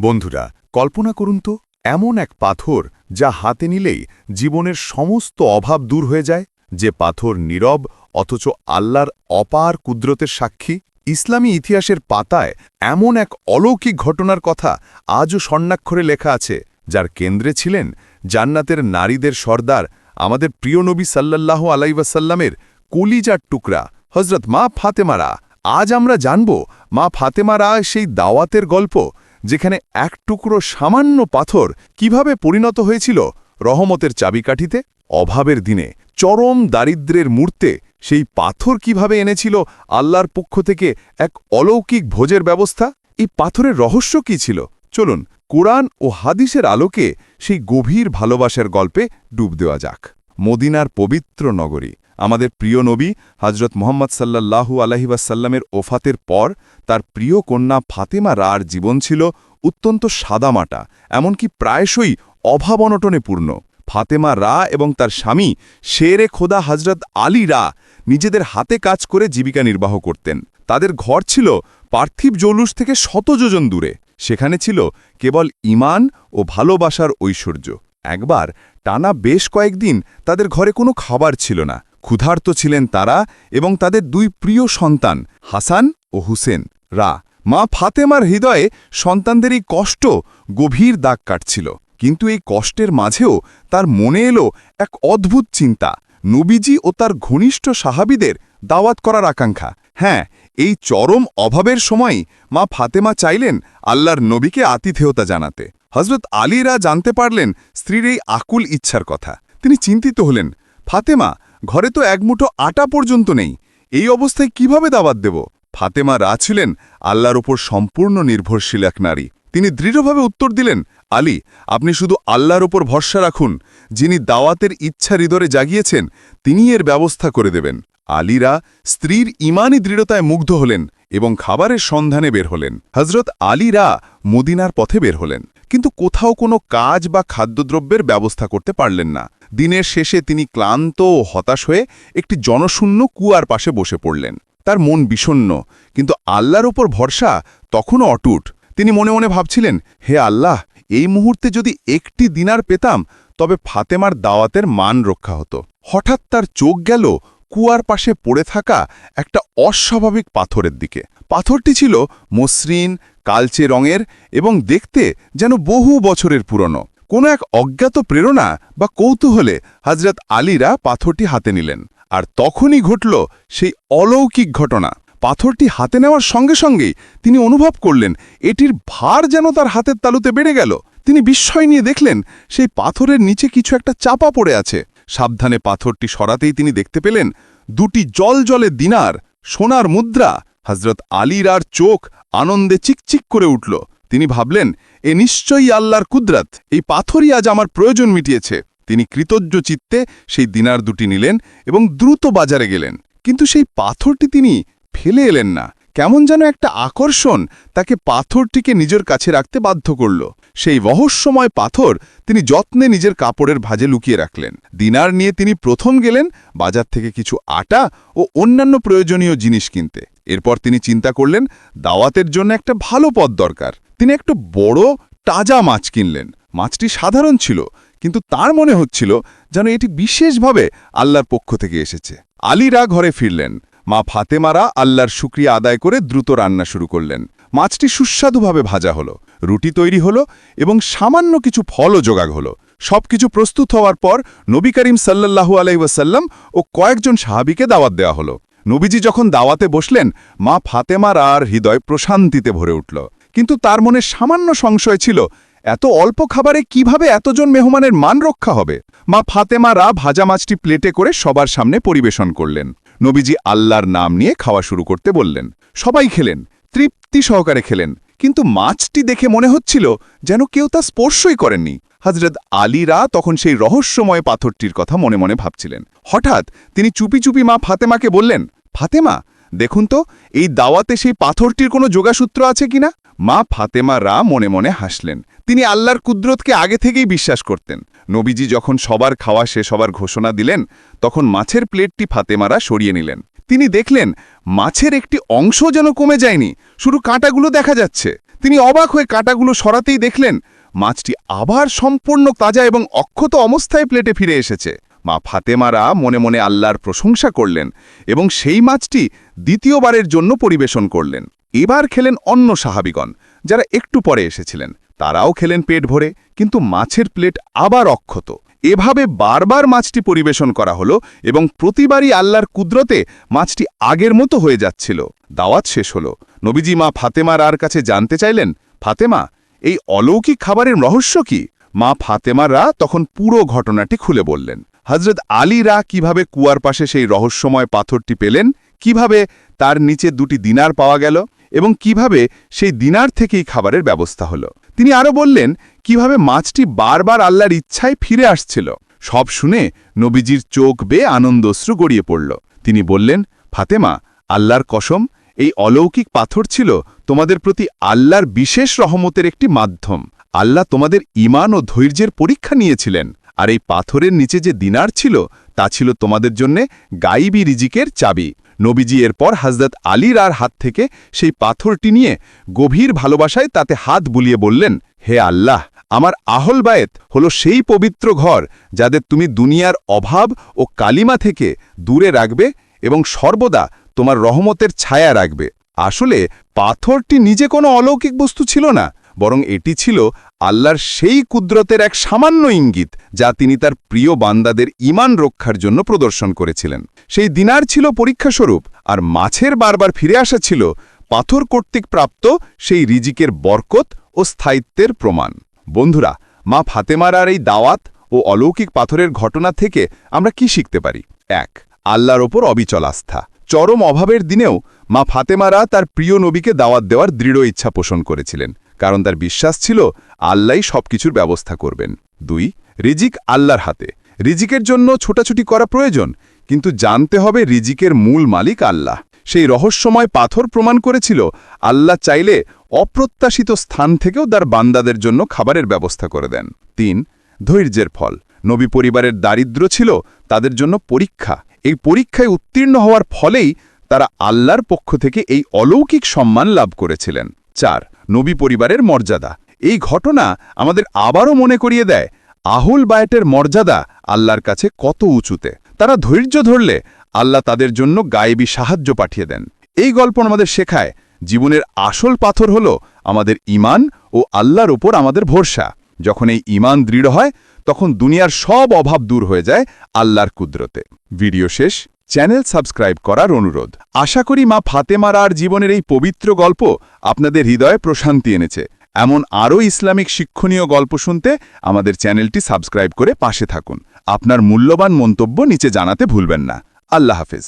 বন্ধুরা, কল্পনা করুন তো, এমন এক পাথর যা হাতে নিলেই জীবনের সমস্ত অভাব দূর হয়ে যায়, যে পাথর নীরব অথচ আল্লাহর অপার কুদরতের সাক্ষী। ইসলামী ইতিহাসের পাতায় এমন এক অলৌকিক ঘটনার কথা আজও স্বর্ণাক্ষরে লেখা আছে, যার কেন্দ্রে ছিলেন জান্নাতের নারীদের সর্দার, আমাদের প্রিয় নবী সাল্লাল্লাহু আলাইসাল্লামের কলিজার টুকরা হজরত মা ফাতেমারা। আজ আমরা জানব, মা ফাতেমারা সেই দাওয়াতের গল্প যেখানে এক টুকরো সামান্য পাথর কীভাবে পরিণত হয়েছিল রহমতের চাবিকাঠিতে? অভাবের দিনে চরম দারিদ্রের মূর্তে সেই পাথর কীভাবে এনেছিল আল্লাহর পক্ষ থেকে এক অলৌকিক ভোজের ব্যবস্থা? এই পাথরের রহস্য কি ছিল? চলুন কোরআন ও হাদিসের আলোকে সেই গভীর ভালোবাসার গল্পে ডুব দেওয়া যাক। মদিনার পবিত্র নগরী আমাদের প্রিয় নবী হজরত মোহাম্মদ সাল্লাল্লাহু আলহিবাসাল্লামের ওফাতের পর তার প্রিয় কন্যা ফাতেমা রার জীবন ছিল অত্যন্ত সাদামাটা, এমনকি প্রায়শই অভাব অনটনে পূর্ণ। ফাতেমা রা এবং তার স্বামী শেরে খোদা হজরত আলী রা নিজেদের হাতে কাজ করে জীবিকা নির্বাহ করতেন। তাদের ঘর ছিল পার্থিব জৌলুস থেকে শত যোজন দূরে। সেখানে ছিল কেবল ইমান ও ভালোবাসার ঐশ্বর্য। একবার টানা বেশ কয়েকদিন তাদের ঘরে কোনো খাবার ছিল না। ক্ষুধার্ত ছিলেন তারা এবং তাদের দুই প্রিয় সন্তান, হাসান ও হুসেন। রা, মা ফাতেমার হৃদয়ে সন্তানদের এই কষ্ট গভীর দাগ কাটছিল। কিন্তু এই কষ্টের মাঝেও তার মনে এলো এক অদ্ভুত চিন্তা। নবীজি ও তার ঘনিষ্ঠ সাহাবিদের দাওয়াত করার আকাঙ্ক্ষা। হ্যাঁ এই চরম অভাবের সময় মা ফাতেমা চাইলেন আল্লাহর নবীকে আতিথেয়তা জানাতে। হজরত আলীরা জানতে পারলেন স্ত্রীর এই আকুল ইচ্ছার কথা। তিনি চিন্তিত হলেন, ফাতেমা ঘরে তো এক মুঠো আটা পর্যন্ত নেই। এই অবস্থায় কীভাবে দাওয়াত দেব? ফাতেমা রা ছিলেন আল্লাহর ওপর সম্পূর্ণ নির্ভরশীল এক নারী। তিনি দৃঢ়ভাবে উত্তর দিলেন, আলী, আপনি শুধু আল্লাহর ওপর ভরসা রাখুন। যিনি দাওয়াতের ইচ্ছা হৃদরে জাগিয়েছেন, তিনি এর ব্যবস্থা করে দেবেন। আলীরা স্ত্রীর ইমানি দৃঢ়তায় মুগ্ধ হলেন এবং খাবারের সন্ধানে বের হলেন। হজরত আলীরা মদিনার পথে বের হলেন। কিন্তু কোথাও কোনো কাজ বা খাদ্যদ্রব্যের ব্যবস্থা করতে পারলেন না। দিনের শেষে তিনি ক্লান্ত ও হতাশ হয়ে একটি জনশূন্য কুয়ার পাশে বসে পড়লেন। তার মন বিষণ্ন কিন্তু আল্লাহর ওপর ভরসা তখনও অটুট। তিনি মনে মনে ভাবছিলেন, হে আল্লাহ, এই মুহূর্তে যদি একটি দিনার পেতাম, তবে ফাতেমার দাওয়াতের মান রক্ষা হতো। হঠাৎ তার চোখ গেল কুয়ার পাশে পড়ে থাকা একটা অস্বাভাবিক পাথরের দিকে। পাথরটি ছিল মসৃণ, কালচে রঙের এবং দেখতে যেন বহু বছরের পুরনো। কোনো এক অজ্ঞাত প্রেরণা বা কৌতূহলে হজরত আলীরা পাথরটি হাতে নিলেন আর তখনই ঘটল সেই অলৌকিক ঘটনা। পাথরটি হাতে নেওয়ার সঙ্গে সঙ্গেই তিনি অনুভব করলেন, এটির ভার যেন তার হাতের তালুতে বেড়ে গেল। তিনি বিস্ময় নিয়ে দেখলেন, সেই পাথরের নিচে কিছু একটা চাপা পড়ে আছে। সাবধানে পাথরটি সরাতেই তিনি দেখতে পেলেন দুটি জল জলে দিনার, সোনার মুদ্রা। হজরত আলীর আর চোখ আনন্দে চিকচিক করে উঠল। তিনি ভাবলেন, এ নিশ্চয়ই আল্লাহর কুদরত। এই পাথরই আজ আমার প্রয়োজন মিটিয়েছে। তিনি কৃতজ্ঞ চিত্তে সেই দিনার দুটি নিলেন এবং দ্রুত বাজারে গেলেন। কিন্তু সেই পাথরটি তিনি ফেলে এলেন না। কেমন যেন একটা আকর্ষণ তাকে পাথরটিকে নিজের কাছে রাখতে বাধ্য করল। সেই রহস্যময় পাথর তিনি যত্নে নিজের কাপড়ের ভাজে লুকিয়ে রাখলেন। দিনার নিয়ে তিনি প্রথম গেলেন বাজার থেকে কিছু আটা ও অন্যান্য প্রয়োজনীয় জিনিস কিনতে। এরপর তিনি চিন্তা করলেন, দাওয়াতের জন্য একটা ভালো পথ দরকার। তিনি একটু বড়, তাজা মাছ কিনলেন। মাছটি সাধারণ ছিল, কিন্তু তার মনে হচ্ছিল যেন এটি বিশেষভাবে আল্লাহর পক্ষ থেকে এসেছে। আলীরা ঘরে ফিরলেন। মা ফাতেমারা আল্লাহর শুক্রিয়া আদায় করে দ্রুত রান্না শুরু করলেন। মাছটি সুস্বাদুভাবে ভাজা হলো। রুটি তৈরি হলো এবং সামান্য কিছু ফলও যোগাগ হলো। সবকিছু প্রস্তুত হওয়ার পর নবী করিম সাল্লাল্লাহু আলাইসাল্লাম ও কয়েকজন সাহাবিকে দাওয়াত দেওয়া হলো। নবীজি যখন দাওয়াতে বসলেন, মা ফাতেমার আর হৃদয় প্রশান্তিতে ভরে উঠল। কিন্তু তার মনে সামান্য সংশয় ছিল, এত অল্প খাবারে কীভাবে এতজন মেহমানের মান রক্ষা হবে? মা ফাতেমারা ভাজা মাছটি প্লেটে করে সবার সামনে পরিবেশন করলেন। নবীজি আল্লাহর নাম নিয়ে খাওয়া শুরু করতে বললেন। সবাই খেলেন। তৃপ্তি সহকারে খেলেন, কিন্তু মাছটি দেখে মনে হচ্ছিল যেন কেউ তা স্পর্শই করেননি। হজরত আলীরা তখন সেই রহস্যময় পাথরটির কথা মনে মনে ভাবছিলেন। হঠাৎ তিনি চুপি চুপি মা ফাতেমাকে বললেন, ফাতেমা, দেখুন তো, এই দাওয়াতে সেই পাথরটির কোনো যোগাসূত্র আছে কিনা? মা ফাতেমা রা মনে মনে হাসলেন। তিনি আল্লাহর কুদরতকে আগে থেকেই বিশ্বাস করতেন। নবীজি যখন সবার খাওয়া শেষ হবার ঘোষণা দিলেন, তখন মাছের প্লেটটি ফাতেমারা সরিয়ে নিলেন। তিনি দেখলেন মাছের একটি অংশ যেন কমে যায়নি, শুধু কাঁটাগুলো দেখা যাচ্ছে। তিনি অবাক হয়ে কাঁটাগুলো সরাতেই দেখলেন মাছটি আবার সম্পূর্ণ তাজা এবং অক্ষত অবস্থায় প্লেটে ফিরে এসেছে। মা ফাতেমারা মনে মনে আল্লাহর প্রশংসা করলেন এবং সেই মাছটি দ্বিতীয়বারের জন্য পরিবেশন করলেন। এবার খেলেন অন্য সাহাবিগণ, যারা একটু পরে এসেছিলেন। তারাও খেলেন পেট ভরে, কিন্তু মাছের প্লেট আবার অক্ষত। এভাবে বারবার মাছটি পরিবেশন করা হলো এবং প্রতিবারই আল্লাহর কুদরতে মাছটি আগের মতো হয়ে যাচ্ছিল। দাওয়াত শেষ হলো। নবীজি মা ফাতেমার আর কাছে জানতে চাইলেন, ফাতেমা, এই অলৌকিক খাবারের রহস্য কি? মা ফাতেমারা তখন পুরো ঘটনাটি খুলে বললেন। হজরত আলীরা কীভাবে কুয়ার পাশে সেই রহস্যময় পাথরটি পেলেন, কীভাবে তার নিচে দুটি দিনার পাওয়া গেল এবং কীভাবে সেই দিনার থেকেই খাবারের ব্যবস্থা হলো। তিনি আরও বললেন, কীভাবে মাছটি বারবার আল্লাহর ইচ্ছায় ফিরে আসছিল, সব শুনে নবীজির চোখ বেয়ে আনন্দশ্রু গড়িয়ে পড়ল। তিনি বললেন, ফাতেমা, আল্লাহর কসম, এই অলৌকিক পাথর ছিল তোমাদের প্রতি আল্লাহর বিশেষ রহমতের একটি মাধ্যম। আল্লাহ তোমাদের ইমান ও ধৈর্যের পরীক্ষা নিয়েছিলেন, আর এই পাথরের নিচে যে দিনার ছিল, তা ছিল তোমাদের জন্যে গাইবি রিজিকের চাবি। নবীজি এরপর হাজরত আলীর আর হাত থেকে সেই পাথরটি নিয়ে গভীর ভালোবাসায় তাতে হাত বুলিয়ে বললেন, হে আল্লাহ, আমার আহল বায়েত হল সেই পবিত্র ঘর যাদের তুমি দুনিয়ার অভাব ও কালিমা থেকে দূরে রাখবে এবং সর্বদা তোমার রহমতের ছায়া রাখবে। আসলে পাথরটি নিজে কোনো অলৌকিক বস্তু ছিল না, বরং এটি ছিল আল্লাহর সেই কুদরতের এক সামান্য ইঙ্গিত যা তিনি তার প্রিয় বান্দাদের ইমান রক্ষার জন্য প্রদর্শন করেছিলেন। সেই দিনার ছিল পরীক্ষাস্বরূপ, আর মাছের বারবার ফিরে আসা ছিল পাথর কর্তৃক প্রাপ্ত সেই রিজিকের বরকত ও স্থায়িত্বের প্রমাণ। বন্ধুরা, মা ফাতেমারার এই দাওয়াত ও অলৌকিক পাথরের ঘটনা থেকে আমরা কি শিখতে পারি? এক, আল্লাহর ওপর অবিচল আস্থা। চরম অভাবের দিনেও মা ফাতেমারা তার প্রিয় নবীকে দাওয়াত দেওয়ার দৃঢ় ইচ্ছা পোষণ করেছিলেন। কারণ তার বিশ্বাস ছিল আল্লাহই সবকিছুর ব্যবস্থা করবেন। দুই, রিজিক আল্লাহর হাতে। রিজিকের জন্য ছোটাছুটি করা প্রয়োজন, কিন্তু জানতে হবে রিজিকের মূল মালিক আল্লাহ। সেই রহস্যময় পাথর প্রমাণ করেছিল, আল্লাহ চাইলে অপ্রত্যাশিত স্থান থেকেও তার বান্দাদের জন্য খাবারের ব্যবস্থা করে দেন। তিন, ধৈর্যের ফল। নবী পরিবারের দারিদ্র ছিল, তাদের জন্য পরীক্ষা। এই পরীক্ষায় উত্তীর্ণ হওয়ার ফলেই তারা আল্লাহর পক্ষ থেকে এই অলৌকিক সম্মান লাভ করেছিলেন। চার, নবী পরিবারের মর্যাদা। এই ঘটনা আমাদের আবারও মনে করিয়ে দেয়, আহুল বায়েটের মর্যাদা আল্লাহর কাছে কত উঁচুতে। তারা ধৈর্য ধরলে আল্লাহ তাদের জন্য গায়েবী সাহায্য পাঠিয়ে দেন। এই গল্প আমাদের শেখায়, জীবনের আসল পাথর হল আমাদের ইমান ও আল্লাহর ওপর আমাদের ভরসা। যখন এই ইমান দৃঢ় হয়, তখন দুনিয়ার সব অভাব দূর হয়ে যায় আল্লাহর কুদরতে। ভিডিও শেষ। চ্যানেল সাবস্ক্রাইব করার অনুরোধ। আশা করি মা ফাতেমার আর জীবনের এই পবিত্র গল্প আপনাদের হৃদয়ে প্রশান্তি এনেছে। এমন আরও ইসলামিক শিক্ষণীয় গল্প শুনতে আমাদের চ্যানেলটি সাবস্ক্রাইব করে পাশে থাকুন। আপনার মূল্যবান মন্তব্য নিচে জানাতে ভুলবেন না। আল্লাহ হাফেজ।